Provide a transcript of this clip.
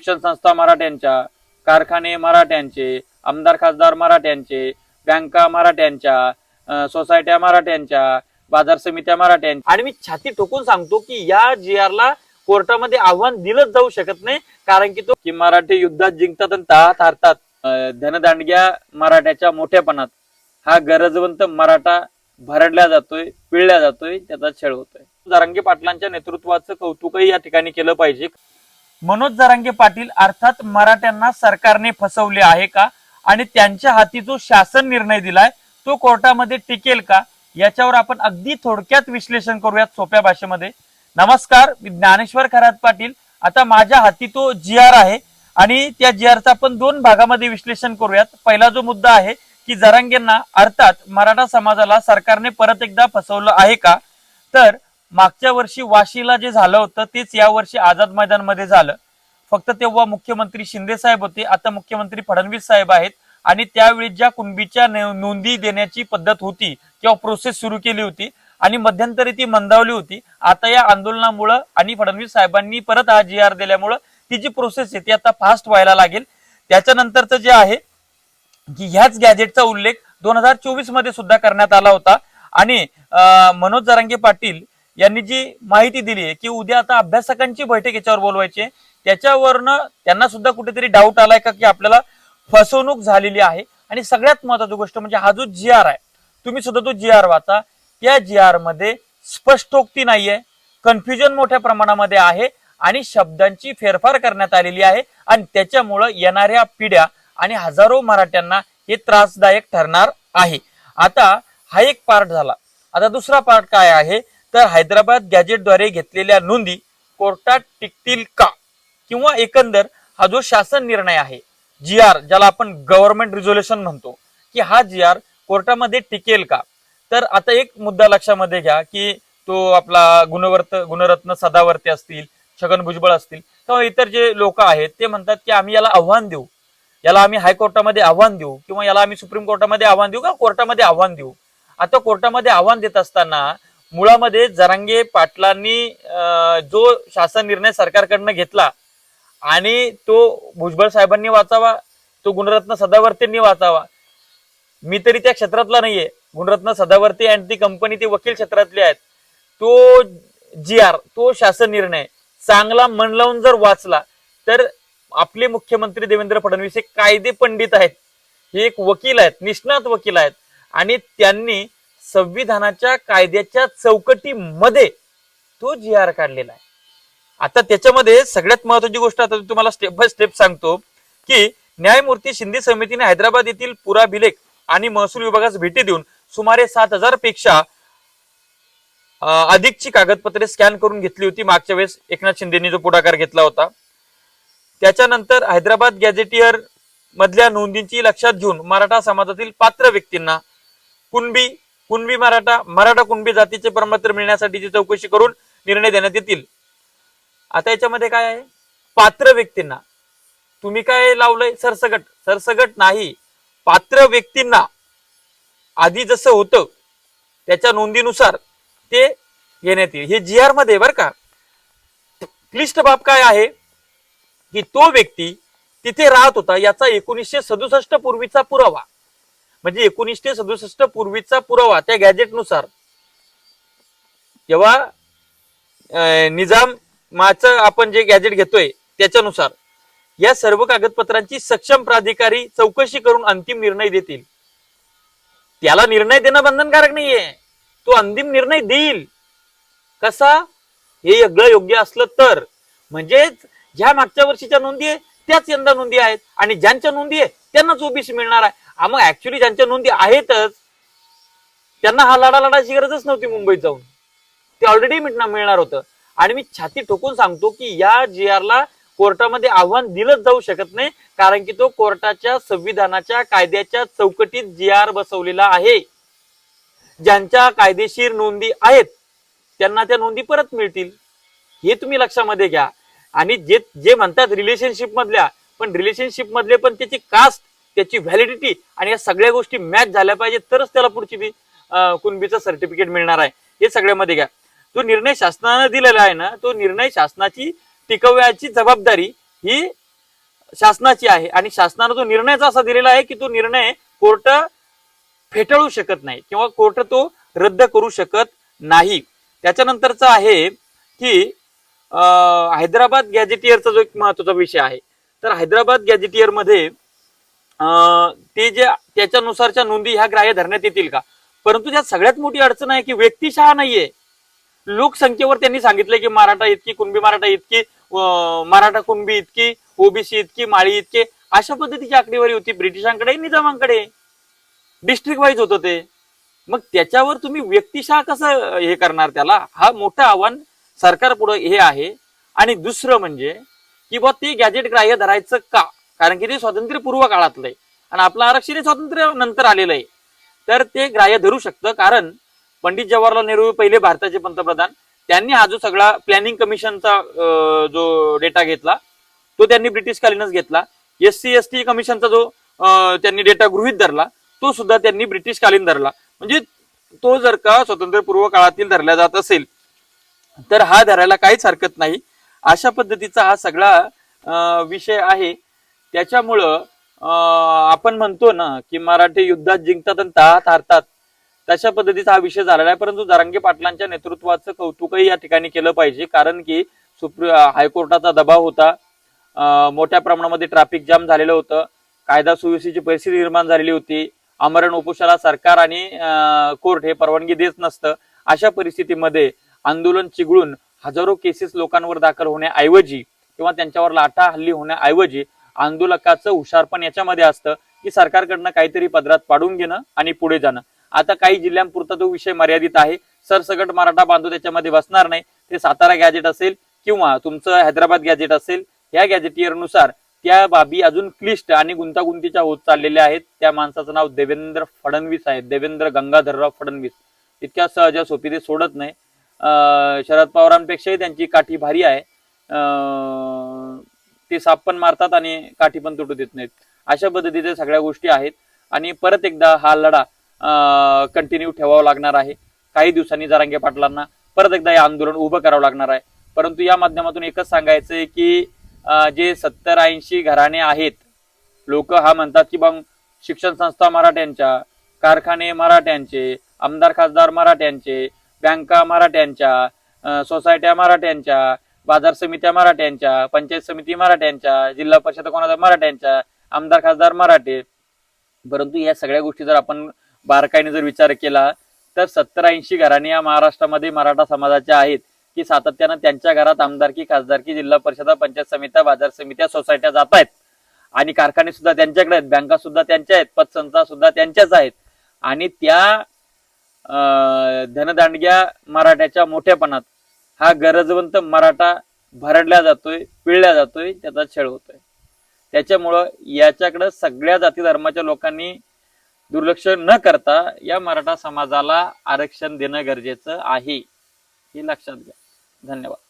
शिक्षण संस्था मराठ्यांच्या कारखाने मराठ्यांचे आमदार खासदार मराठ्यांचे बँका मराठ्यांच्या सोसायट्या मराठ्यांच्या बाजार समित्या मराठ्यांच्या. आणि मी छाती ठोकून सांगतो की या जी ला कोर्टामध्ये आव्हान दिलंच जाऊ शकत नाही कारण की तो की मराठी युद्धात जिंकतात आणि तहात हारतात. धनदांडग्या मराठ्याच्या मोठ्यापणात. हा गरजवंत मराठा भरडल्या जातोय पिळल्या जातोय त्याचा छळ होतोय. जरांगे पाटलांच्या नेतृत्वाचं कौतुकही या ठिकाणी केलं पाहिजे. मनोज जरांगे पाटील अर्थात मराठ्यांना सरकारने फसवले आहे का? आणि त्यांच्या हाती जो शासन निर्णय दिलाय तो कोर्टामध्ये टिकेल का? याच्यावर आपण अगदी थोडक्यात विश्लेषण करूयात सोप्या भाषेमध्ये. नमस्कार मी ज्ञानेश्वर खरात पाटील. आता माझ्या हाती तो जी आर आहे आणि त्या जी आरचा आपण दोन भागामध्ये विश्लेषण करूयात. पहिला जो मुद्दा आहे की जरांगेंना अर्थात मराठा समाजाला सरकारने परत एकदा फसवलं आहे का? तर मागच्या वर्षी वाशीला जे झालं होतं तेच या वर्षी आझाद मैदानमध्ये झालं. फक्त तेव्हा मुख्यमंत्री शिंदे साहेब होते आता मुख्यमंत्री फडणवीस साहेब आहेत आणि त्यावेळी ज्या कुणबीच्या नोंदी देण्याची पद्धत होती किंवा प्रोसेस सुरू केली होती आणि मध्यंतरी ती मंदावली होती आता या आंदोलनामुळं आणि फडणवीस साहेबांनी परत हा जी आर दिल्यामुळं ती जी प्रोसेस आहे ती आता फास्ट व्हायला लागेल. त्याच्यानंतरचं जे आहे की ह्याच गॅजेटचा उल्लेख दोन हजार चोवीसमध्ये सुद्धा करण्यात आला होता. आणि मनोज जरांगे पाटील यांनी जी माहिती दिली आहे की उद्या आता अभ्यासकांची बैठक याच्यावर बोलवायची आहे. त्याच्यावरनं त्यांना सुद्धा कुठेतरी डाऊट आलाय का की आपल्याला फसवणूक झालेली आहे. आणि सगळ्यात महत्वाची गोष्ट म्हणजे हा जो जी आर आहे तुम्ही सुद्धा तो जी आर वाचा. त्या जी आरमध्ये स्पष्टोक्ती नाहीये कन्फ्युजन मोठ्या प्रमाणामध्ये आहे आणि शब्दांची फेरफार करण्यात आलेली आहे आणि त्याच्यामुळं येणाऱ्या पिढ्या आणि हजारो मराठ्यांना हे त्रासदायक ठरणार आहे. आता हा एक पार्ट झाला. आता दुसरा पार्ट काय आहे? तर हैदराबाद गॅजेटद्वारे घेतलेल्या नोंदी कोर्टात टिकतील का? किंवा एकंदर हा जो शासन निर्णय आहे जी आर ज्याला आपण गव्हर्नमेंट रिझोल्युशन म्हणतो की हा जी आर कोर्टामध्ये टिकेल का? तर आता एक मुद्दा लक्षामध्ये घ्या की तो आपला गुणवर्त गुणरत्न सदावर्ते असतील छगन भुजबळ असतील किंवा इतर जे लोक आहेत ते म्हणतात की आम्ही याला आव्हान देऊ. याला आम्ही हायकोर्टामध्ये आव्हान देऊ किंवा याला आम्ही सुप्रीम कोर्टामध्ये आव्हान देऊ किंवा कोर्टामध्ये आव्हान देऊ? आता कोर्टामध्ये आव्हान देत असताना मुळामध्ये जरांगे पाटलांनी अं, जो शासन निर्णय सरकारकडनं घेतला आणि तो भुजबळ साहेबांनी वाचावा तो गुणरत्न सदावर्तींनी वाचावा. मी तरी त्या क्षेत्रातला नाहीये. गुणरत्न सदावर्ती आणि ती कंपनी ती वकील क्षेत्रातली आहेत. तो जी आर तो शासन निर्णय चांगला मन लावून जर वाचला तर आपले मुख्यमंत्री देवेंद्र फडणवीस हे कायदे पंडित आहेत. हे एक वकील आहेत निष्णात वकील आहेत. आणि त्यांनी संविधानाच्या कायद्याच्या चौकटीमध्ये तो जी आर काढलेला आहे. आता त्याच्यामध्ये सगळ्यात महत्वाची गोष्ट आता तुम्हाला स्टेप बाय स्टेप सांगतो की न्यायमूर्ती शिंदे समितीने हैदराबाद येथील पुराभिलेख आणि महसूल विभागास भेटी देऊन सुमारे सात हजारपेक्षा अधिकची कागदपत्रे स्कॅन करून घेतली होती. मागच्या वेळेस एकनाथ शिंदेनी जो पुढाकार घेतला होता. त्याच्यानंतर हैदराबाद गॅझेटियर मधल्या नोंदींची लक्षात घेऊन मराठा समाजातील पात्र व्यक्तींना कुणबी कुणबी मराठा मराठा कुणबी जातीचे प्रमाणपत्र मिळण्यासाठीची चौकशी करून निर्णय देण्यात येतील. आता याच्यामध्ये काय आहे? पात्र व्यक्तींना. तुम्ही काय लावलंय? सरसगट. सरसगट नाही. पात्र व्यक्तींना आधी जसं होतं त्याच्या नोंदीनुसार ते घेण्यात येईल. हे जी आरमध्ये बर का. क्लिष्ट बाब काय आहे? की तो व्यक्ती तिथे राहत होता याचा एकोणीसशे सदुसष्ट पूर्वीचा पुरावा. म्हणजे एकोणीसशे सदुसष्ट पूर्वीचा पुरावा त्या गॅजेटनुसार जेव्हा निजाम निजामाचं आपण जे गॅजेट घेतोय त्याच्यानुसार या सर्व कागदपत्रांची सक्षम प्राधिकारी चौकशी करून अंतिम निर्णय देतील. त्याला निर्णय देणं बंधनकारक नाहीये. तो अंतिम निर्णय देईल. कसा? हे सगळं योग्य असलं तर. म्हणजेच ज्या मागच्या वर्षीच्या नोंदी आहे त्याच यंदा नोंदी आहेत. आणि ज्यांच्या नोंदी आहे त्यांनाच ओबीसी मिळणार आहे. हा, मग ऍक्च्युली ज्यांच्या नोंदी आहेतच त्यांना हा लढा लढायची गरजच नव्हती मुंबईत जाऊन. ते ऑलरेडी मिळणार होतं. आणि मी छाती ठोकून सांगतो की या जी ला कोर्टामध्ये आव्हान दिलंच जाऊ शकत नाही कारण की तो कोर्टाच्या संविधानाच्या कायद्याच्या चौकटीत जी आर बसवलेला आहे. ज्यांच्या कायदेशीर नोंदी आहेत त्यांना त्या नोंदी परत मिळतील. हे तुम्ही लक्षामध्ये घ्या. आणि जे जे म्हणतात रिलेशनशिप मधल्या पण रिलेशनशिप मधले पण त्याची कास्ट त्याची व्हॅलिडिटी आणि या सगळ्या गोष्टी मॅच झाल्या पाहिजे तरच त्याला पुढची बी कुणबीचं सर्टिफिकेट मिळणार आहे. हे सगळ्यामध्ये घ्या. तो निर्णय शासनानं दिलेला आहे ना तो निर्णय शासनाची टिकवण्याची जबाबदारी ही शासनाची आहे. आणि शासनानं जो निर्णयच असा दिलेला आहे की तो निर्णय कोर्ट फेटाळू शकत नाही किंवा कोर्ट तो रद्द करू शकत नाही. त्याच्यानंतरच आहे की हैदराबाद गॅजेटियरचा जो एक महत्त्वाचा विषय आहे. तर हैदराबाद गॅजेटियरमध्ये ते जे त्याच्यानुसारच्या नोंदी ह्या ग्राह्य धरण्यात येतील का? परंतु त्यात सगळ्यात मोठी अडचण आहे की व्यक्तिशहा नाहीये. लोकसंख्येवर त्यांनी सांगितलं की मराठा इतकी कुणबी मराठा इतकी मराठा कुणबी इतकी ओबीसी इतकी माळी इतके अशा पद्धतीची आकडेवारी होती. ब्रिटिशांकडे निजामांकडे. डिस्ट्रिक्ट वाईज होतं ते. मग त्याच्यावर तुम्ही व्यक्तिशहा कसं हे करणार त्याला? हा मोठं आव्हान सरकार पुढे हे आहे. आणि दुसरं म्हणजे की बा ते गॅजेट ग्राह्य धरायचं का? कारण की ते स्वातंत्र्यपूर्व काळातलं आहे. आणि आपलं आरक्षण हे स्वातंत्र्य नंतर आलेलं आहे. तर ते ग्राह्य धरू शकतं. कारण पंडित जवाहरलाल नेहरू पहिले भारताचे पंतप्रधान. त्यांनी हा जो सगळा प्लॅनिंग कमिशनचा अं, जो डेटा घेतला तो त्यांनी ब्रिटिशकालीनच घेतला. एस सी एस टी कमिशनचा जो अं, त्यांनी डेटा गृहीत धरला तो सुद्धा त्यांनी ब्रिटिशकालीन धरला. म्हणजे तो जर का स्वातंत्र्यपूर्व काळातील धरला जात असेल तर हा धरायला काहीच हरकत नाही. अशा पद्धतीचा हा सगळा विषय आहे. त्याच्यामुळं आपण म्हणतो ना की मराठी युद्धात जिंकतात आणि तहात हारतात तशा पद्धतीचा हा विषय झालेला आहे. परंतु जरांगे पाटलांच्या नेतृत्वाचं कौतुकही या ठिकाणी केलं पाहिजे कारण की सुप्री हायकोर्टाचा दबाव होता. मोठ्या प्रमाणामध्ये ट्रॅफिक जाम झालेलं होतं. कायदा सुव्यवस्थेची परिस्थिती निर्माण झालेली होती. आमरण उपोषणाला सरकार आणि कोर्ट हे परवानगी देत नसतं. अशा परिस्थितीमध्ये आंदोलन चिघळून हजारो केसेस लोकांवर दाखल होण्याऐवजी किंवा त्यांच्यावर लाटा हल्ली होण्याऐवजी आंदोलकाचं हुशारपण याच्यामध्ये असतं की सरकारकडनं काहीतरी पदरात पाडून घेणं आणि पुढे जाणं. आता काही जिल्ह्यांपुरता तो विषय मर्यादित आहे. सरसकट मराठा बांधव त्याच्यामध्ये बसणार नाही. ते सातारा गॅजेट असेल किंवा तुमचं हैदराबाद गॅजेट असेल या गॅजेटियरनुसार त्या बाबी अजून क्लिष्ट आणि गुंतागुंतीच्या होत चाललेल्या आहेत. त्या माणसाचं नाव देवेंद्र फडणवीस आहे. देवेंद्र गंगाधरराव फडणवीस. इतक्या सहजा सोपी ते सोडत नाही. अं, शरद पवारांपेक्षाही त्यांची काठी भारी आहे. अं, ते साप पण मारतात आणि काठी पण तुटू देत नाहीत. अशा पद्धतीच्या सगळ्या गोष्टी आहेत. आणि परत एकदा हा लढा कंटिन्यू ठेवावा लागणार आहे. काही दिवसांनी जरांगे पाटलांना परत एकदा हे आंदोलन उभं करावं लागणार आहे. परंतु या माध्यमातून एकच सांगायचं आहे की जे सत्तर ऐंशी घराणे आहेत लोक हा म्हणतात की बघ शिक्षण संस्था मराठ्यांच्या कारखाने मराठ्यांचे आमदार खासदार मराठ्यांचे बँका मराठ्यांच्या सोसायट्या मराठ्यांच्या बाजार समित्या मराठ्यांच्या पंचायत समिती मराठ्यांच्या जिल्हा परिषद कोणाच्या मराठ्यांच्या आमदार खासदार मराठे. परंतु या सगळ्या गोष्टी जर आपण बारकाईने जर विचार केला तर सत्तर ऐंशी घराणी या महाराष्ट्रामध्ये मराठा समाजाच्या आहेत की सातत्यानं त्यांच्या घरात आमदारकी खासदारकी जिल्हा परिषदा पंचायत समित्या बाजार समित्या सोसायट्या जात आहेत. आणि कारखाने सुद्धा त्यांच्याकडे आहेत बँका सुद्धा त्यांच्या आहेत पतसंस्था सुद्धा त्यांच्याच आहेत. आणि त्या धनदांडग्या मराठ्याच्या मोठ्यापणात हा गरजवंत मराठा भरडल्या जातोय पिळल्या जातोय त्याचा छळ होतोय. त्याच्यामुळं याच्याकडं सगळ्या जाती धर्माच्या लोकांनी दुर्लक्ष न करता या मराठा समाजाला आरक्षण देणं गरजेचं आहे हे लक्षात घ्या. धन्यवाद.